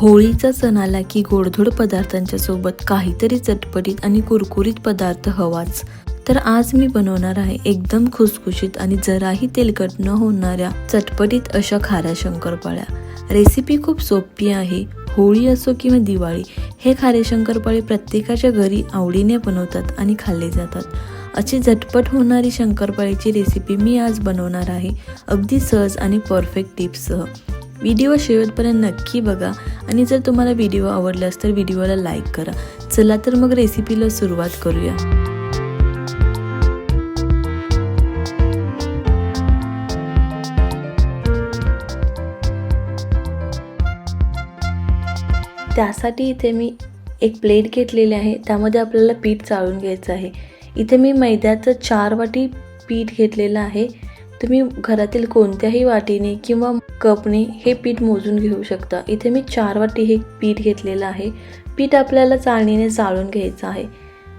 होळीचा सण आला की गोडधोड पदार्थांच्या सोबत काहीतरी चटपटीत आणि कुरकुरीत पदार्थ हवाच. तर आज मी बनवणार आहे एकदम खुसखुशीत आणि जराही तेलकट न होणाऱ्या चटपटीत अशा खाऱ्या शंकरपाळ्या. रेसिपी खूप सोपी आहे. होळी असो किंवा दिवाळी हे खारे शंकरपाळे प्रत्येकाच्या घरी आवडीने बनवतात आणि खाल्ले जातात. अशी झटपट होणारी शंकरपाळीची रेसिपी मी आज बनवणार आहे. अगदी सहज आणि परफेक्ट टिप्ससह व्हिडिओ शेवटपर्यंत नक्की बघा. आणि जर तुम्हाला व्हिडिओ आवडल्यास तर व्हिडिओला लाईक करा. चला तर मग रेसिपीला सुरुवात करूया. त्यासाठी इथे मी एक प्लेट घेतलेली आहे. त्यामध्ये आपल्याला पीठ चाळून घ्यायचं आहे. इथे मी मैद्याचं चार वाटी पीठ घेतलेलं आहे. तुम्ही घरातील कोणत्याही वाटीने किंवा कपने हे पीठ मोजून घेऊ शकता. इथे मी चार वाटी हे पीठ घेतलेलं आहे. पीठ आपल्याला चाळणीने चाळून घ्यायचं आहे.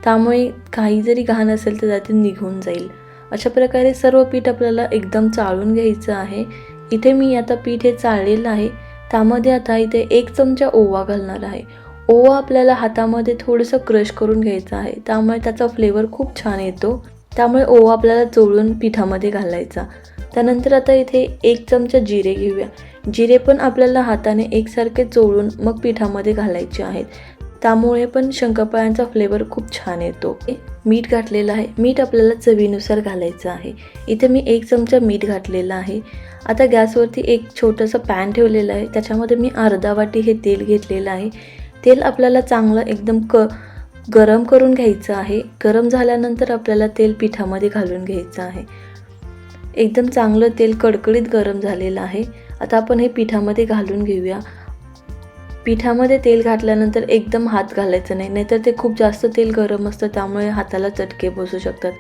त्यामुळे काही जरी घाण असेल तर त्यातून निघून जाईल. अशा प्रकारे सर्व पीठ आपल्याला एकदम चाळून घ्यायचं आहे. इथे मी आता पीठ हे चाळलेलं आहे. त्यामध्ये आता इथे एक चमचा ओवा घालणार आहे. ओवा आपल्याला हातामध्ये थोडंसं क्रश करून घ्यायचं आहे. त्यामुळे त्याचा फ्लेवर खूप छान येतो. त्यामुळे ओवा आपल्याला चोळून पिठामध्ये घालायचा. त्यानंतर आता इथे एक चमचा जिरे घेऊया. जिरे पण आपल्याला हाताने एकसारखे चोळून मग पिठामध्ये घालायचे आहेत. त्यामुळे पण शंकरपाळ्यांचा फ्लेवर खूप छान येतो. मीठ घातलेलं आहे. मीठ आपल्याला चवीनुसार घालायचं आहे. इथे मी एक चमचा मीठ घातलेलं आहे. आता गॅसवरती एक छोटंसं पॅन ठेवलेलं आहे. त्याच्यामध्ये मी अर्धा वाटी हे तेल घेतलेलं आहे. तेल आपल्याला चांगलं एकदम क गरम करून घ्यायचं आहे. गरम झाल्यानंतर आपल्याला तेल पिठामध्ये घालून घ्यायचं आहे. एकदम चांगलं तेल कडकडीत गरम झालेलं आहे. आता आपण हे पिठामध्ये घालून घेऊया. पिठामध्ये तेल घातल्यानंतर एकदम हात घालायचं नाही नाहीतर ते खूप जास्त तेल गरम असतं त्यामुळे हाताला चटके बसू शकतात.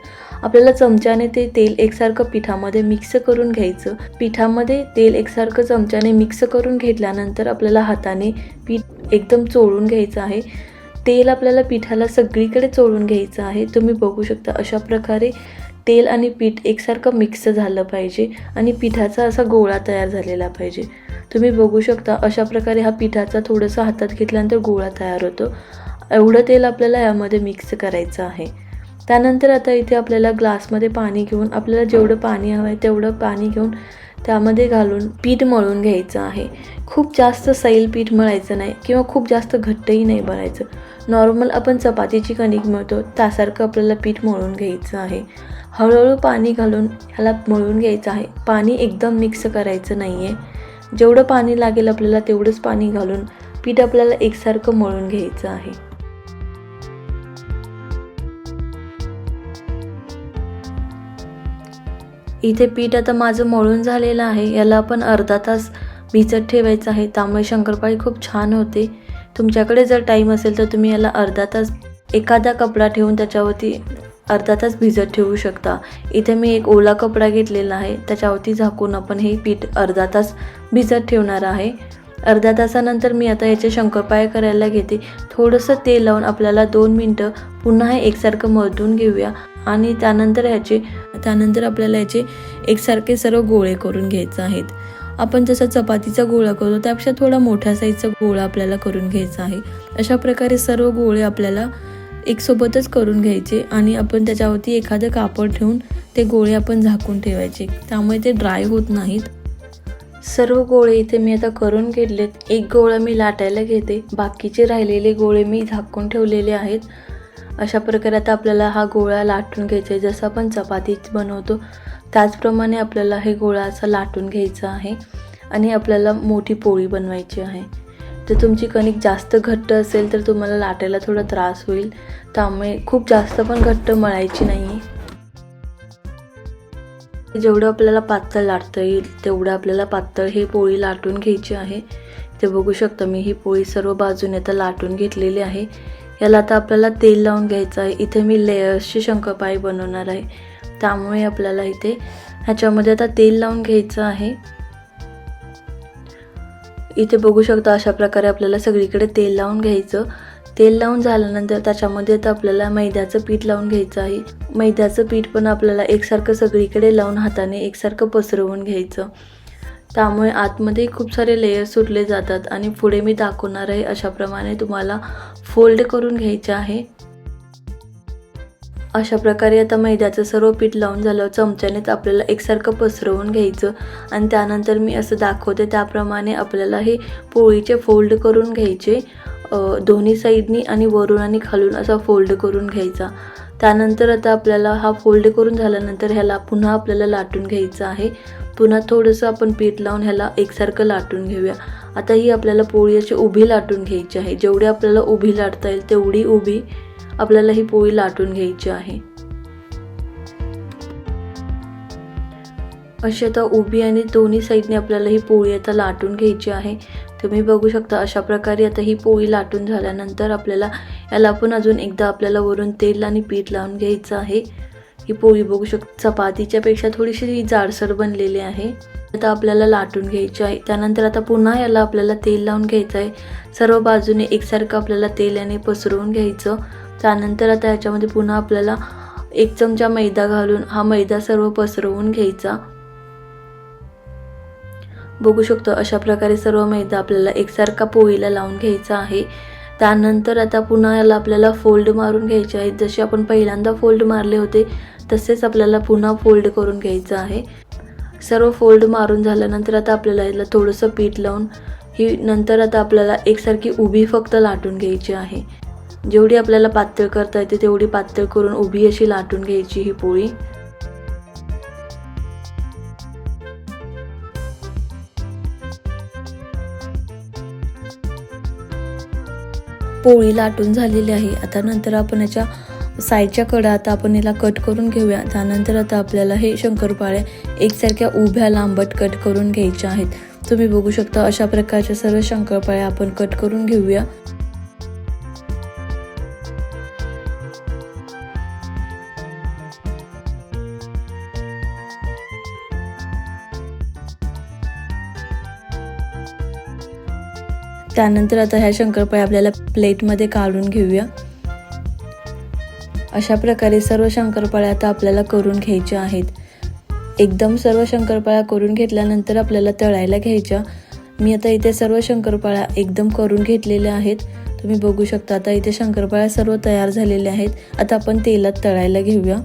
आपल्याला चमच्याने ते तेल एकसारखं पिठामध्ये मिक्स करून घ्यायचं. पिठामध्ये तेल एकसारखं चमच्याने मिक्स करून घेतल्यानंतर आपल्याला हाताने पीठ एकदम चोळून घ्यायचं आहे. तेल आपल्याला पिठाला सगळीकडे चोळून घ्यायचं आहे. तुम्ही बघू शकता अशा प्रकारे तेल आणि पीठ एकसारखं मिक्स झालं पाहिजे आणि पिठाचा असा गोळा तयार झालेला पाहिजे. तुम्ही बघू शकता अशा प्रकारे हा पिठाचा थोडंसं हातात घेतल्यानंतर गोळा तयार होतो. एवढं तेल आपल्याला यामध्ये मिक्स करायचं आहे. त्यानंतर आता इथे आपल्याला ग्लासमध्ये पाणी घेऊन आपल्याला जेवढं पाणी हवं आहे तेवढं पाणी घेऊन त्यामध्ये घालून पीठ मळून घ्यायचं आहे. खूप जास्त सैल पीठ मळायचं नाही किंवा खूप जास्त घट्टही नाही बनायचं नॉर्मल आपण चपातीची कणिक मळतो त्यासारखं आपल्याला पीठ मळून घ्यायचं आहे. हळूहळू पाणी घालून ह्याला मळून घ्यायचं आहे. पाणी एकदम मिक्स करायचं नाही आहे जेवढं पाणी लागेल आपल्याला तेवढंच पाणी घालून पीठ आपल्याला एकसारखं मळून घ्यायचं आहे. इथे पीठ आता माझं मळून झालेलं आहे. याला आपण अर्धा तास भिजत ठेवायचं आहे. त्यामुळे शंकरपाळी खूप छान होते. तुमच्याकडे जर टाईम असेल तर तुम्ही याला अर्धा तास एखादा कपडा ठेवून त्याच्यावरती अर्धा तास भिजत ठेवू शकता. इथे मी एक ओला कपडा घेतलेला आहे. त्याच्यावरती झाकून आपण हे पीठ अर्धा तास भिजत ठेवणार आहे. अर्ध्या तासानंतर मी आता याचे शंकरपाळे करायला घेते. थोडंसं तेल लावून आपल्याला दोन मिनटं पुन्हा हे एकसारखं मळून घेऊया. आणि त्यानंतर ह्याचे त्यानंतर आपल्याला याचे एकसारखे सर्व गोळे करून घ्यायचे आहेत. आपण जसं चपातीचा गोळा करतो त्यापेक्षा थोडा मोठ्या साईजचा गोळा आपल्याला करून घ्यायचा आहे. अशा प्रकारे सर्व गोळे आपल्याला एक सोबतच करून घ्यायचे आणि आपण त्याच्यावरती एखादं कापड ठेवून ते गोळे आपण झाकून ठेवायचे. त्यामुळे ते ड्राय होत नाहीत. सर्व गोळे इथे मी आता करून घेतलेत. एक गोळा मी लाटायला घेते. बाकीचे राहिलेले गोळे मी झाकून ठेवलेले आहेत. अशा प्रकारे आता आपल्याला हा गोळा लाटून घ्यायचा आहे. जसं आपण चपाती बनवतो त्याचप्रमाणे आपल्याला हे गोळा असा लाटून घ्यायचा आहे आणि आपल्याला मोठी पोळी बनवायची आहे. जर तुमची कणिक जास्त घट्ट असेल तर तुम्हाला लाटायला थोडा त्रास होईल. त्यामुळे खूप जास्त पण घट्ट मळायची नाही जेवढं आपल्याला पातळ लाटता येईल तेवढं आपल्याला पातळ ही पोळी लाटून घ्यायची आहे. ते बघू शकता मी ही पोळी सर्व बाजूने आता लाटून घेतलेली आहे. याला आता आपल्याला तेल लावून घ्यायचं आहे. इथे मी लेयर्सची शंकरपाळी बनवणार आहे. त्यामुळे आपल्याला इथे ह्याच्यामध्ये आता तेल लावून घ्यायचं आहे. इथे बघू शकता अशा प्रकारे आपल्याला सगळीकडे तेल लावून घ्यायचं. तेल लावून झाल्यानंतर त्याच्यामध्ये आता आपल्याला मैद्याचं पीठ लावून घ्यायचं आहे. मैद्याचं पीठ पण आपल्याला एकसारखं सगळीकडे लावून हाताने एकसारखं पसरवून घ्यायचं. त्यामुळे आतमध्ये खूप सारे लेयर सुटले जातात आणि पुढे मी दाखवणार आहे अशाप्रमाणे तुम्हाला फोल्ड करून घ्यायचे आहे. अशा प्रकारे आता मैद्याचं सर्व पीठ लावून झाल्यावर चमच्यानेच आपल्याला एकसारखं पसरवून घ्यायचं आणि त्यानंतर मी असं दाखवते त्याप्रमाणे आपल्याला हे पोळीचे फोल्ड करून घ्यायचे. दोन्ही साईडनी आणि वरून आणि खालून असा फोल्ड करून घ्यायचा. त्यानंतर आता आपल्याला हा फोल्ड करून झाल्यानंतर ह्याला पुन्हा आपल्याला लाटून घ्यायचं आहे. पुन्हा थोडंसं आपण पीठ लावून ह्याला एकसारखं लाटून घेऊया. आता ही आपल्याला पोळी अशी उभी लाटून घ्यायची आहे. जेवढी आपल्याला उभी लाटता येईल तेवढी उभी आपल्याला ही पोळी लाटून घ्यायची आहे. अशी आता उभी आणि दोन्ही साईडने आपल्याला ही पोळी आता लाटून घ्यायची आहे. तुम्ही बघू शकता अशा प्रकारे आता ही पोळी लाटून झाल्यानंतर आपल्याला याला पण अजून एकदा आपल्याला वरून तेल आणि पीठ लावून घ्यायचं आहे. ही पोळी बघू शकता चपातीच्या पेक्षा थोडीशी ही जाडसर बनलेली आहे. आता आपल्याला लाटून घ्यायची आहे. त्यानंतर आता पुन्हा याला आपल्याला तेल लावून घ्यायचं आहे. सर्व बाजूने एकसारखं आपल्याला तेल याने पसरवून घ्यायचं. त्यानंतर आता याच्यामध्ये पुन्हा आपल्याला एक चमचा मैदा घालून हा मैदा सर्व पसरवून घ्यायचा. बघू शकतो अशा प्रकारे सर्व मैदा आपल्याला एकसारखा पोळीला लावून घ्यायचा आहे. त्यानंतर आता पुन्हा याला आपल्याला फोल्ड मारून घ्यायचे आहेत. जसे आपण पहिल्यांदा फोल्ड मारले होते तसेच आपल्याला पुन्हा फोल्ड करून घ्यायचं आहे. सर्व फोल्ड मारून झाल्यानंतर आता आपल्याला याला थोडंसं पीठ लावून ही नंतर आता आपल्याला एकसारखी उभी फक्त लाटून घ्यायची आहे. जेवढी आपल्याला पातळ करता येते तेवढी पातळ करून उभी अशी लाटून घ्यायची ही पोळी. पोळी लाटून झालेली आहे. आता नंतर आपण याच्या साईडच्या कडा आता आपण याला कट करून घेऊया. त्यानंतर आता आपल्याला हे शंकरपाळ्या एकसारख्या उभ्या लांबट कट करून घ्यायच्या आहेत. तुम्ही बघू शकता अशा प्रकारच्या सर्व शंकरपाळ्या आपण कट करून घेऊया. त्यानंतर आता ह्या शंकरपाळ्या आपल्याला प्लेटमध्ये काढून घेऊया. अशा प्रकारे सर्व शंकरपाळ्या आता आपल्याला करून घ्यायच्या आहेत. एकदम सर्व शंकरपाळ्या करून घेतल्यानंतर आपल्याला तळायला घ्यायच्या. मी आता इथे सर्व शंकरपाळ्या एकदम करून घेतलेल्या आहेत. तुम्ही बघू शकता आता इथे शंकरपाळ्या सर्व तयार झालेल्या आहेत. आता आपण तेलात तळायला घेऊया.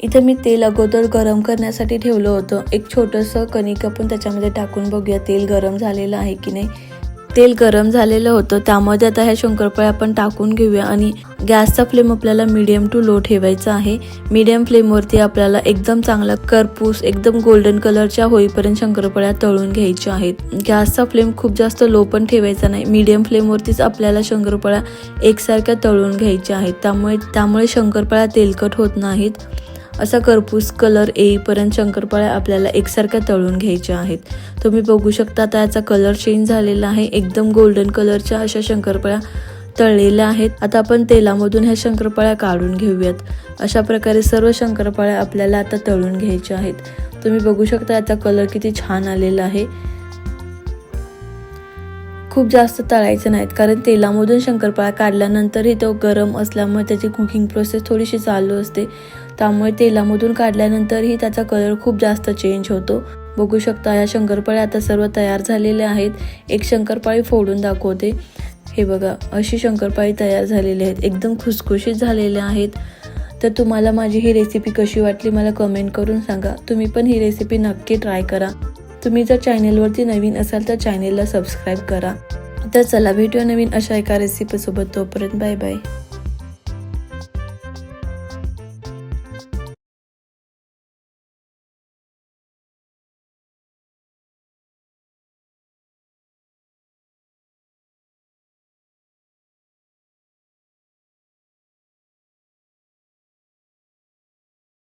इथं मी तेल अगोदर गरम करण्यासाठी ठेवलं होतं. एक छोटंसं कणिक आपण त्याच्यामध्ये टाकून बघूया. तेल गरम झालेलं आहे की नाही? तेल गरम झालेलं होतं. त्यामध्ये आता ह्या शंकरपाळ्या आपण टाकून घेऊया आणि गॅसचा फ्लेम आपल्याला मीडियम टू लो ठेवायचा आहे. मीडियम फ्लेमवरती आपल्याला एकदम चांगला करपूस एकदम गोल्डन कलरच्या होईपर्यंत शंकरपाळ्या तळून घ्यायच्या आहेत. गॅसचा फ्लेम खूप जास्त लो पण ठेवायचा नाही. मीडियम फ्लेमवरतीच आपल्याला शंकरपाळ्या एकसारख्या तळून घ्यायच्या आहेत. त्यामुळे त्यामुळे शंकरपाळ्या तेलकट होत नाहीत. असा करपूस कलर येईपर्यंत शंकरपाळ्या आपल्याला एकसारख्या तळून घ्यायच्या आहेत. तुम्ही बघू शकता आता याचा कलर चेंज झालेला आहे. एकदम गोल्डन कलरच्या अशा शंकरपाळ्या तळलेल्या आहेत. आता आपण तेलामधून ह्या शंकरपाळ्या काढून घेऊयात. अशा प्रकारे सर्व शंकरपाळ्या आपल्याला आता तळून घ्यायच्या आहेत. तुम्ही बघू शकता याचा कलर किती छान आलेला आहे. खूप जास्त तळायचं नाहीत कारण तेलामधून शंकरपाळा काढल्यानंतरही तो गरम असल्यामुळे त्याची कुकिंग प्रोसेस थोडीशी चालू असते. त्यामुळे तेलामधून काढल्यानंतरही त्याचा कलर खूप जास्त चेंज होतो. बघू शकता या शंकरपाळ्या आता सर्व तयार झालेल्या आहेत. एक शंकरपाळी फोडून दाखवते. हे बघा अशी शंकरपाळी तयार झालेली आहेत. एकदम खुसखुशीत झालेल्या आहेत. तर तुम्हाला माझी ही रेसिपी कशी वाटली मला कमेंट करून सांगा. तुम्ही पण ही रेसिपी नक्की ट्राय करा. तुम्ही जर चॅनेलवरती नवीन असाल तर चॅनेलला सबस्क्राईब करा. तर चला भेटूया नवीन अशा एका रेसिपीसोबत तोपर्यंत बाय बाय